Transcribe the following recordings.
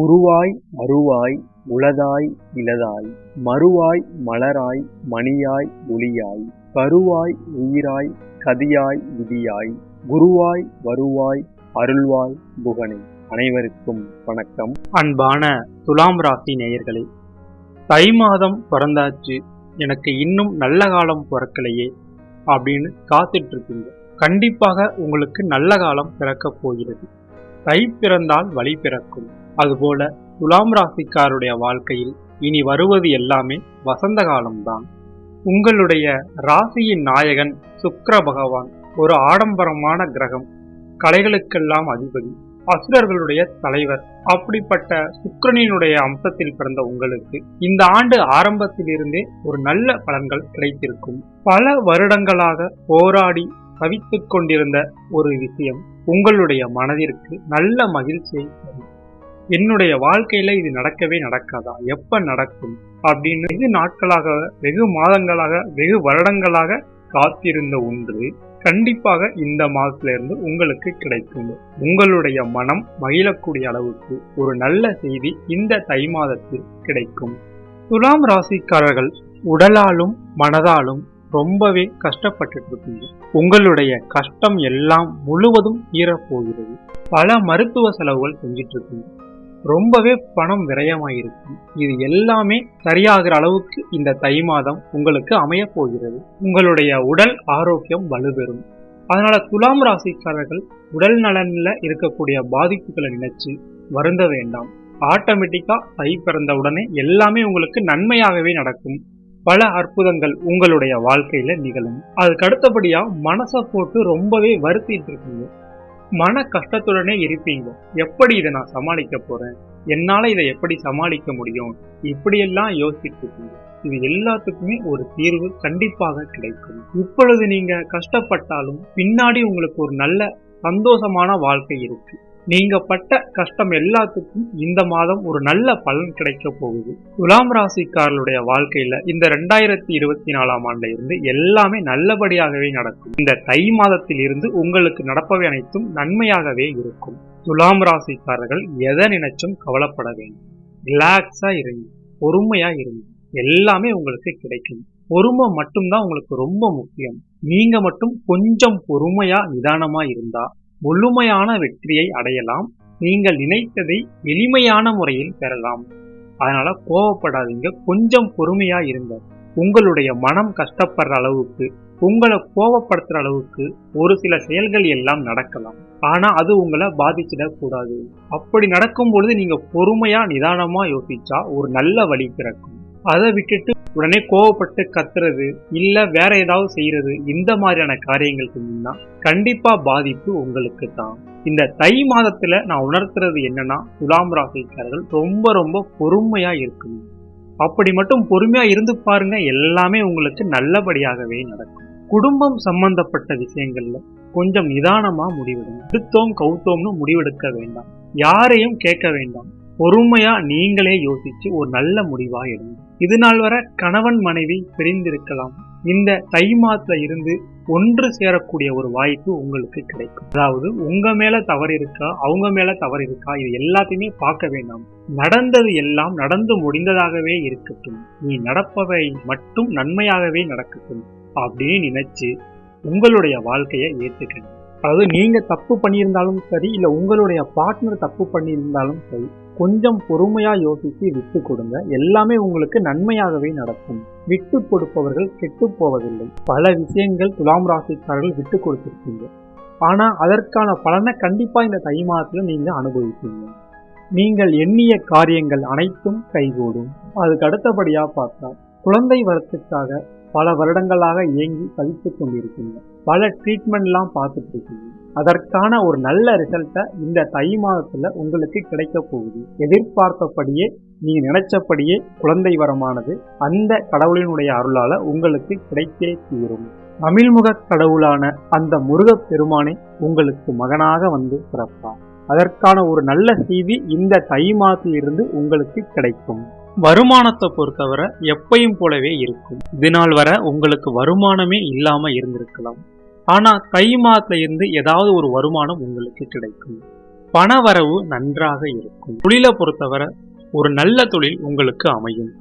உருவாய் அருவாய் உளதாய் இளதாய் மறுவாய் மலராய் மணியாய் ஒளியாய் கருவாய் உயிராய் கதியாய் விதியாய் குருவாய் வருவாய் அருள்வாய் புகனே. அனைவருக்கும் வணக்கம். அன்பான துலாம் ராசி நேயர்களே தை மாதம் பிறந்தாச்சு எனக்கு இன்னும் நல்ல காலம் பிறக்கலையே அப்படின்னு காத்துட்டுருக்குங்க கண்டிப்பாக உங்களுக்கு நல்ல காலம் பிறக்கப் போகிறது. தை பிறந்தால் வழி பிறக்கும். அதுபோல துலாம் ராசிக்காருடைய வாழ்க்கையில் இனி வருவது எல்லாமே வசந்த காலம்தான். உங்களுடைய ராசியின் நாயகன் சுக்கர பகவான் ஒரு ஆடம்பரமான கிரகம். கலைகளுக்கெல்லாம் அதிபதி. அசுரர்களுடைய தலைவர். அப்படிப்பட்ட சுக்கரனினுடைய அம்சத்தில் பிறந்த உங்களுக்கு இந்த ஆண்டு ஆரம்பத்திலிருந்தே ஒரு நல்ல பலன்கள் கிடைத்திருக்கும். பல வருடங்களாக போராடி தவித்துக் கொண்டிருந்த ஒரு விஷயம் உங்களுடைய மனதிற்கு நல்ல மகிழ்ச்சியை தரும். என்னுடைய வாழ்க்கையில இது நடக்கவே நடக்காதா? எப்ப நடக்கும்? அப்படின்னு வெகு நாட்களாக வெகு மாதங்களாக வெகு வருடங்களாக காத்திருந்த ஒன்று கண்டிப்பாக இந்த மாதத்துல இருந்து உங்களுக்கு கிடைக்கும். உங்களுடைய மனம் மகிழக்கூடிய அளவுக்கு ஒரு நல்ல செய்தி இந்த தை மாதத்தில் கிடைக்கும். துலாம் ராசிக்காரர்கள் உடலாலும் மனதாலும் ரொம்பவே கஷ்டப்பட்டுட்டு இருக்கீங்க உங்களுடைய கஷ்டம் எல்லாம் முழுவதும் தீரப்போகிறது. பல மருத்துவ செலவுகள் செஞ்சிட்டு இருக்கீங்க ரொம்பவே பணம் விரயமாயிருக்கும் இது எல்லாமே சரியாகிற அளவுக்கு இந்த தை மாதம் உங்களுக்கு அமைய போகிறது. உங்களுடைய உடல் ஆரோக்கியம் வலுப்பெறும் அதனால துலாம் ராசிக்காரர்கள் உடல் நலன்ல இருக்கக்கூடிய பாதிப்புகளை நினைச்சு வருந்த வேண்டாம். ஆட்டோமேட்டிக்கா தை பிறந்த உடனே எல்லாமே உங்களுக்கு நன்மையாகவே நடக்கும். பல அற்புதங்கள் உங்களுடைய வாழ்க்கையில நிகழும். அதுக்கு அடுத்தபடியா மனசை போட்டு ரொம்பவே வருத்திட்டு இருக்கீங்க. மன கஷ்டத்துடனே இருப்பீங்க. எப்படி இதை நான் சமாளிக்க போறேன்? என்னால இதை எப்படி சமாளிக்க முடியும்? இப்படியெல்லாம் யோசிச்சுட்டு இருக்கீங்க. இது எல்லாத்துக்குமே ஒரு தீர்வு கண்டிப்பாக கிடைக்கும். இப்பொழுது நீங்க கஷ்டப்பட்டாலும் பின்னாடி உங்களுக்கு ஒரு நல்ல சந்தோஷமான வாழ்க்கை இருக்கு. நீங்க பட்ட கஷ்டம் எல்லாத்துக்கும் இந்த மாதம் ஒரு நல்ல பலன் கிடைக்க போகுது. துலாம் ராசிக்காரர்களுடைய வாழ்க்கையில இந்த ரெண்டாயிரத்தி இருபத்தி நாலாம் ஆண்டுல இருந்து எல்லாமே நல்லபடியாகவே நடக்கும். இந்த தை மாதத்தில் இருந்து உங்களுக்கு நடப்பவை அனைத்தும் நன்மையாகவே இருக்கும். துலாம் ராசிக்காரர்கள் எதை நினைச்சும் கவலைப்பட வேண்டும். ரிலாக்ஸா இருங்க. பொறுமையா இருங்க. எல்லாமே உங்களுக்கு கிடைக்கும். பொறுமை மட்டும்தான் உங்களுக்கு ரொம்ப முக்கியம். நீங்க மட்டும் கொஞ்சம் பொறுமையா நிதானமா இருந்தா முழுமையான வெற்றியை அடையலாம். நீங்கள் நினைத்ததை எளிமையான முறையில் பெறலாம். அதனால கோவப்படாதீங்க. கொஞ்சம் பொறுமையா இருங்க. உங்களுடைய மனம் கஷ்டப்படுற அளவுக்கு உங்களை கோவப்படுத்துற அளவுக்கு ஒரு சில செயல்கள் எல்லாம் நடக்கலாம். ஆனா அது உங்களை பாதிச்சிடக் கூடாது அப்படி நடக்கும் பொழுது நீங்க பொறுமையா நிதானமா யோசிச்சா ஒரு நல்ல வழி பிறக்கும். அதை விட்டுட்டு உடனே கோவப்பட்டு கத்துறது இல்ல வேற ஏதாவது செய்யறது இந்த மாதிரியான காரியங்கள் செஞ்சீங்கன்னா கண்டிப்பா பாதிப்பு உங்களுக்கு தான் இந்த தை மாதத்துல நான் உணர்த்துறது என்னன்னா துலாம் ராசிக்காரர்கள் ரொம்ப ரொம்ப பொறுமையா இருக்கணும். அப்படி மட்டும் பொறுமையா இருந்து பாருங்க எல்லாமே உங்களுக்கு நல்லபடியாகவே நடக்கும். குடும்பம் சம்பந்தப்பட்ட விஷயங்கள்ல கொஞ்சம் நிதானமா முடிவெடுங்க. எடுத்தோம் கவுத்தோம்னு முடிவெடுக்க வேண்டாம். யாரையும் கேட்க வேண்டாம். பொறுமையா நீங்களே யோசிச்சு ஒரு நல்ல முடிவா எடுங்க. இது நாள் வர கணவன் மனைவி பிரிந்திருக்கலாம். இந்த தை மாதத்துல இருந்து ஒன்று சேரக்கூடிய ஒரு வாய்ப்பு உங்களுக்கு கிடைக்கும். அதாவது உங்க மேல தவறு இருக்கா அவங்க மேல தவறு இருக்கா இது எல்லாத்தையுமே பார்க்க வேண்டாம். நடந்தது எல்லாம் நடந்து முடிந்ததாகவே இருக்கட்டும். நீ நடப்பவை மட்டும் நன்மையாகவே நடக்கட்டும் அப்படின்னு நினைச்சு உங்களுடைய வாழ்க்கையை ஏத்துக்கணும். அதாவது நீங்க தப்பு பண்ணியிருந்தாலும் சரி இல்ல உங்களுடைய பார்ட்னர் தப்பு பண்ணியிருந்தாலும் சரி கொஞ்சம் பொறுமையா யோசித்து விட்டு கொடுங்க. எல்லாமே உங்களுக்கு நன்மையாகவே நடக்கும். விட்டு கொடுப்பவர்கள் கெட்டு போவதில்லை. பல விஷயங்கள் துலாம் ராசிக்காரர்கள் விட்டு கொடுத்திருக்கீங்க. ஆனா அதற்கான பலனை கண்டிப்பா இந்த தை மாதத்துல நீங்க அனுபவிப்பீங்க. நீங்கள் எண்ணிய காரியங்கள் அனைத்தும் கைகூடும். அதுக்கு அடுத்தபடியா பார்த்தா குழந்தை வரத்துக்காக பல வருடங்களாக இயங்கி தவித்துக் கொண்டிருக்கீங்க. பல ட்ரீட்மெண்ட்லாம் பார்த்துட்டு இருக்கீங்க அதற்கான ஒரு நல்ல ரிசல்ட்டை இந்த தை மாதத்துல உங்களுக்கு கிடைக்க போகுது. எதிர்பார்த்தபடியே நீங்கள் நினைச்சபடியே குழந்தை வரமானது அந்த கடவுளினுடைய அருளால உங்களுக்கு கிடைத்தே தீரும். தமிழ்முக கடவுளான அந்த முருகப் பெருமானை உங்களுக்கு மகனாக வந்து பிறப்பார். அதற்கான ஒரு நல்ல செய்தி இந்த தை மாதத்திலிருந்து உங்களுக்கு கிடைக்கும். வருமானத்தை பொறுத்தவரை எப்பையும் போலவே இருக்கும். இதனால் வர உங்களுக்கு வருமானமே இல்லாம இருந்திருக்கலாம். ஆனால் தை மாதத்துல இருந்து ஏதாவது ஒரு வருமானம் உங்களுக்கு கிடைக்கும். பணவரவு நன்றாக இருக்கும். தொழிலை பொறுத்தவரை ஒரு நல்ல தொழில் உங்களுக்கு அமையும்.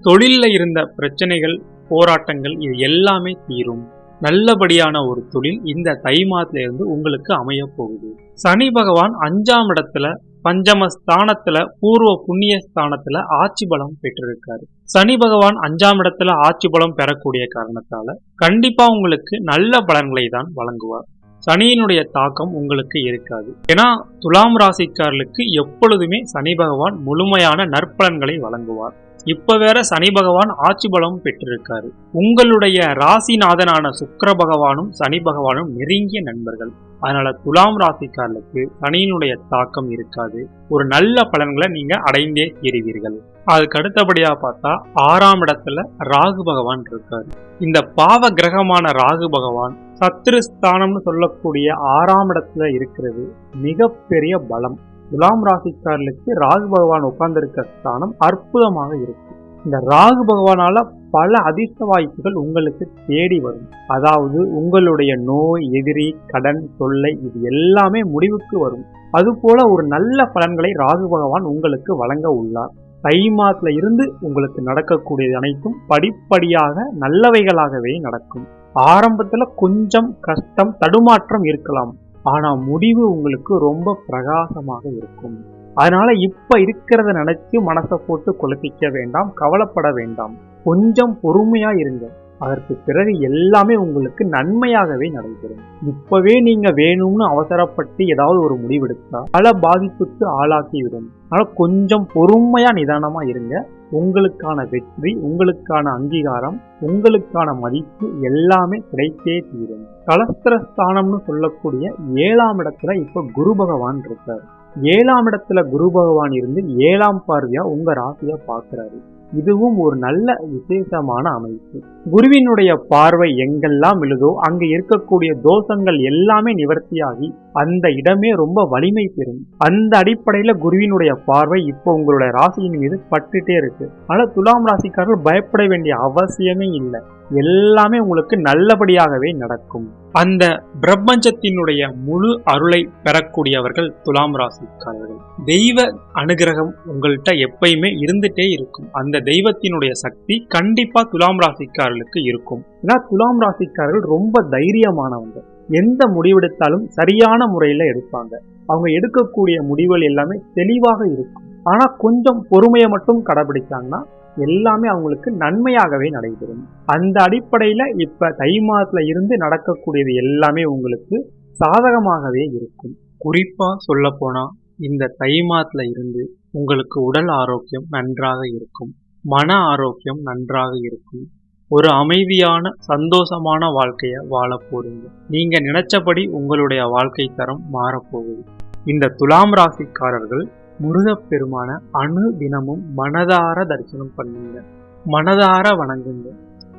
தொழிலில் இருந்த பிரச்சனைகள் போராட்டங்கள் இது எல்லாமே தீரும். நல்லபடியான ஒரு தொழில் இந்த தை மாதத்துல இருந்து உங்களுக்கு அமைய போகுது. சனி பகவான் அஞ்சாம் இடத்துல பஞ்சம ஸ்தானத்துல பூர்வ புண்ணிய ஸ்தானத்துல ஆட்சி பலம் பெற்றிருக்காரு. சனி பகவான் அஞ்சாம் இடத்துல ஆட்சி பலம் பெறக்கூடிய காரணத்தால கண்டிப்பா உங்களுக்கு நல்ல பலன்களை தான் வழங்குவார். சனியினுடைய தாக்கம் உங்களுக்கு இருக்காது. ஏன்னா துலாம் ராசிக்காரர்களுக்கு எப்பொழுதுமே சனி பகவான் முழுமையான நற்பலன்களை வழங்குவார். இப்ப வேற சனி பகவான் ஆட்சி பலம் பெற்றிருக்காரு. உங்களுடைய ராசிநாதனான சுக்கர பகவானும் சனி பகவானும் நெருங்கிய நண்பர்கள். அதனால துலாம் ராசிக்காரர்களுக்கு சனியினுடைய தாக்கம் இருக்காது. ஒரு நல்ல பலன்களை நீங்க அடைந்தே தீருவீர்கள். அதுக்கு அடுத்தபடியா பார்த்தா ஆறாம் இடத்துல ராகு பகவான் இருக்காரு. இந்த பாவ கிரகமான ராகு பகவான் சத்ருஸ்தானம்னு சொல்லக்கூடிய ஆறாம் இடத்துல இருக்கிறது மிகப்பெரிய பலம். துலாம் ராசிக்காரர்களுக்கு ராகு பகவான் உட்கார்ந்திருக்க ஸ்தானம் அற்புதமாக இருக்கு. இந்த ராகு பகவானால பல அதிர்ஷ்ட வாய்ப்புகள் உங்களுக்கு தேடி வரும். அதாவது உங்களுடைய நோய் எதிரி கடன் தொல்லை இது எல்லாமே முடிவுக்கு வரும். அதுபோல ஒரு நல்ல பலன்களை ராகு பகவான் உங்களுக்கு வழங்க உள்ளார். தை மாதத்துல இருந்து உங்களுக்கு நடக்கக்கூடியது அனைத்தும் படிப்படியாக நல்லவைகளாகவே நடக்கும். ஆரம்பத்துல கொஞ்சம் கஷ்டம் தடுமாற்றம் இருக்கலாம். ஆனா முடிவு உங்களுக்கு ரொம்ப பிரகாசமாக இருக்கும். அதனால இப்ப இருக்கிறத நினைச்சு மனசை போட்டு குழப்பிக்க வேண்டாம் கவலைப்பட வேண்டாம். கொஞ்சம் பொறுமையா இருங்க. அதற்கு பிறகு எல்லாமே உங்களுக்கு நன்மையாகவே நடைபெறும். இப்பவே நீங்க வேணும்னு அவசரப்பட்டு ஏதாவது ஒரு முடிவெடுத்தா பல பாதிப்புக்கு ஆளாக்கிவிடும் அதனால கொஞ்சம் பொறுமையா நிதானமா இருங்க. உங்களுக்கான வெற்றி உங்களுக்கான அங்கீகாரம் உங்களுக்கான மதிப்பு எல்லாமே கிடைத்தே தீரும். கலஸ்திரஸ்தானம்னு சொல்லக்கூடிய ஏழாம் இடத்துல இப்ப குரு பகவான் இருக்காரு. ஏழாம் இடத்துல குரு பகவான் இருந்து ஏழாம் பார்வையா உங்க ராசியை பார்க்கிறாரு இதுவும் ஒரு நல்ல விசேஷமான அமைப்பு. குருவினுடைய பார்வை எங்கெல்லாம் விழுதோ அங்கு இருக்கக்கூடிய தோஷங்கள் எல்லாமே நிவர்த்தியாகி அந்த இடமே ரொம்ப வலிமை பெறும். அந்த அடிப்படையில குருவினுடைய பார்வை இப்போ உங்களுடைய ராசியின் மீது பட்டுட்டே இருக்கு. ஆனா துலாம் ராசிக்காரர்கள் பயப்பட வேண்டிய அவசியமே இல்லை. எல்லாமே உங்களுக்கு நல்லபடியாகவே நடக்கும். அந்த பிரபஞ்சத்தினுடைய முழு அருளை பெறக்கூடியவர்கள் துலாம் ராசிக்காரர்கள். தெய்வ அனுகிரகம் உங்கள்கிட்ட எப்பயுமே இருந்துட்டே இருக்கும். அந்த தெய்வத்தினுடைய சக்தி கண்டிப்பா துலாம் ராசிக்காரர்களுக்கு இருக்கும். ஏன்னா துலாம் ராசிக்காரர்கள் ரொம்ப தைரியமானவங்க. எந்த முடிவெடுத்தாலும் சரியான முறையில எடுப்பாங்க. அவங்க எடுக்கக்கூடிய முடிவுகள் எல்லாமே தெளிவாக இருக்கும். ஆனா கொஞ்சம் பொறுமையை மட்டும் கடைபிடிச்சாங்கன்னா எல்லாமே அவங்களுக்கு நன்மையாகவே நடைபெறும். அந்த அடிப்படையில் இப்போ தை மாதத்தில் இருந்து நடக்கக்கூடியது எல்லாமே உங்களுக்கு சாதகமாகவே இருக்கும். குறிப்பாக சொல்லப்போனால் இந்த தை மாதத்தில் இருந்து உங்களுக்கு உடல் ஆரோக்கியம் நன்றாக இருக்கும். மன ஆரோக்கியம் நன்றாக இருக்கும். ஒரு அமைதியான சந்தோஷமான வாழ்க்கையை வாழ போறீங்க. நீங்க நினைச்சபடி உங்களுடைய வாழ்க்கை தரம் மாறப்போகுது இந்த துலாம் ராசிக்காரர்கள் முருகப்பெருமான அணு தினமும் மனதார தரிசனம் பண்ணுங்க. மனதார வணங்குங்க.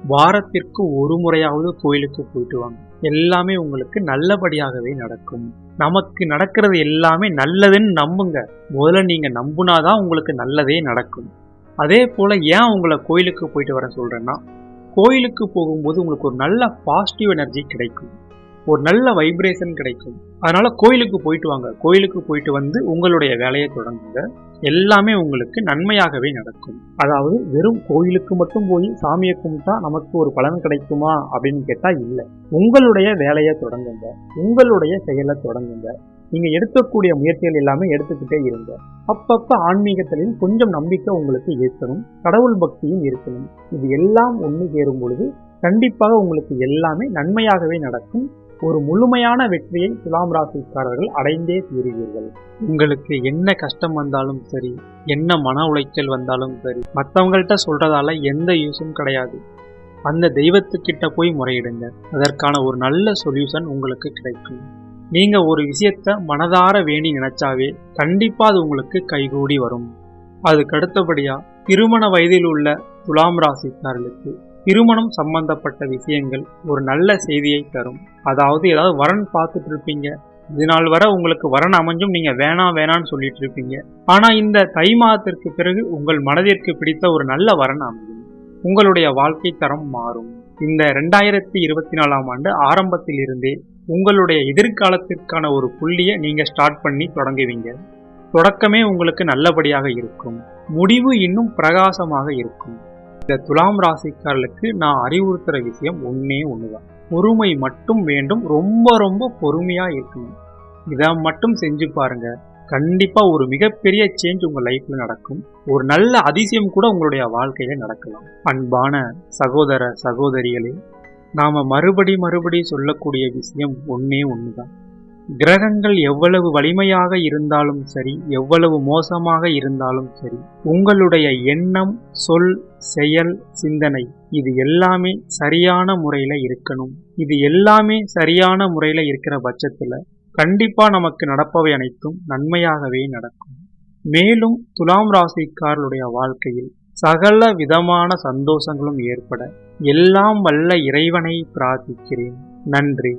வாரத்திற்கு ஒரு முறையாவது கோயிலுக்கு போயிட்டு வாங்க. எல்லாமே உங்களுக்கு நல்லபடியாகவே நடக்கும். நமக்கு நடக்கிறது எல்லாமே நல்லதுன்னு நம்புங்க. முதல்ல நீங்க நம்புனாதான் உங்களுக்கு நல்லதே நடக்கும். அதே போல ஏன் உங்களை கோயிலுக்கு போயிட்டு வர சொல்றேன்னா கோயிலுக்கு போகும்போது உங்களுக்கு ஒரு நல்ல பாசிட்டிவ் எனர்ஜி கிடைக்கும். ஒரு நல்ல வைப்ரேஷன் கிடைக்கும். அதனால கோயிலுக்கு போயிட்டு வாங்க. கோயிலுக்கு போயிட்டு வந்து உங்களுடைய வேலையை தொடங்குங்க. எல்லாமே உங்களுக்கு நன்மையாகவே நடக்கும். அதாவது வெறும் கோயிலுக்கு மட்டும் போய் சாமியை கும்பிட்டா நமக்கு ஒரு பலன் கிடைக்குமா அப்படின்னு கேட்டா இல்லை. உங்களுடைய வேலையை தொடங்குங்க. உங்களுடைய செயலை தொடங்குங்க. நீங்க எடுக்கக்கூடிய முயற்சிகள் எல்லாமே எடுத்துக்கிட்டே இருங்க. அப்பப்ப ஆன்மீகத்திலையும் கொஞ்சம் நம்பிக்கை உங்களுக்கு இருக்கணும் கடவுள் பக்தியும் இருக்கணும். இது எல்லாம் ஒன்று சேரும் பொழுது கண்டிப்பாக உங்களுக்கு எல்லாமே நன்மையாகவே நடக்கும். ஒரு முழுமையான வெற்றியை துலாம் ராசிக்காரர்கள் அடைந்தே தீருவீர்கள். உங்களுக்கு என்ன கஷ்டம் வந்தாலும் சரி என்ன மன உளைச்சல் வந்தாலும் சரி மற்றவங்கள்ட்ட சொல்றதால எந்த யூஸும் கிடையாது. அந்த தெய்வத்துக்கிட்ட போய் முறையிடுங்க. அதற்கான ஒரு நல்ல சொல்யூஷன் உங்களுக்கு கிடைக்கும். நீங்க ஒரு விஷயத்த மனதார வேணி நினைச்சாவே கண்டிப்பா அது உங்களுக்கு கைகூடி வரும். அதுக்கு அடுத்தபடியா திருமண வயதில் உள்ள துலாம் ராசிக்காரர்களுக்கு திருமணம் சம்பந்தப்பட்ட விஷயங்கள் ஒரு நல்ல செய்தியை தரும். அதாவது ஏதாவது வரன் பார்த்துட்டு இருப்பீங்க இது நாள் வரை உங்களுக்கு வரன் அமைஞ்சும் நீங்க வேணாம் வேணாம்னு சொல்லிட்டு இருப்பீங்க ஆனா இந்த தை மாதத்திற்கு பிறகு உங்கள் மனதிற்கு பிடித்த ஒரு நல்ல வரன் அமையும். உங்களுடைய வாழ்க்கை தரம் மாறும். இந்த ரெண்டாயிரத்தி இருபத்தி நாலாம் ஆண்டு ஆரம்பத்தில் இருந்தே உங்களுடைய எதிர்காலத்திற்கான ஒரு புள்ளியை நீங்க ஸ்டார்ட் பண்ணி தொடங்குவீங்க. தொடக்கமே உங்களுக்கு நல்லபடியாக இருக்கும். முடிவு இன்னும் பிரகாசமாக இருக்கும். இந்த துலாம் ராசிக்காரர்களுக்கு நான் அறிவுறுத்துற விஷயம் ஒன்னே ஒண்ணுதான். பொறுமை மட்டும் வேண்டும். ரொம்ப ரொம்ப பொறுமையா இருக்கணும். இதை மட்டும் செஞ்சு பாருங்க. கண்டிப்பா ஒரு மிகப்பெரிய சேஞ்ச் உங்க லைஃப்ல நடக்கும். ஒரு நல்ல அதிசயம் கூட உங்களுடைய வாழ்க்கையில நடக்கலாம். அன்பான சகோதர சகோதரிகளே நாம மறுபடி மறுபடி சொல்லக்கூடிய விஷயம் ஒன்னே ஒண்ணுதான். கிரகங்கள் எவ்வளவு வலிமையாக இருந்தாலும் சரி எவ்வளவு மோசமாக இருந்தாலும் சரி உங்களுடைய எண்ணம் சொல் செயல் சிந்தனை இது எல்லாமே சரியான முறையில இருக்கணும். இது எல்லாமே சரியான முறையில இருக்கிற பட்சத்துல கண்டிப்பா நமக்கு நடப்பவை அனைத்தும் நன்மையாகவே நடக்கும். மேலும் துலாம் ராசிக்காரருடைய வாழ்க்கையில் சகல விதமான சந்தோஷங்களும் ஏற்பட எல்லாம் வல்ல இறைவனை பிரார்த்திக்கிறேன். நன்றி.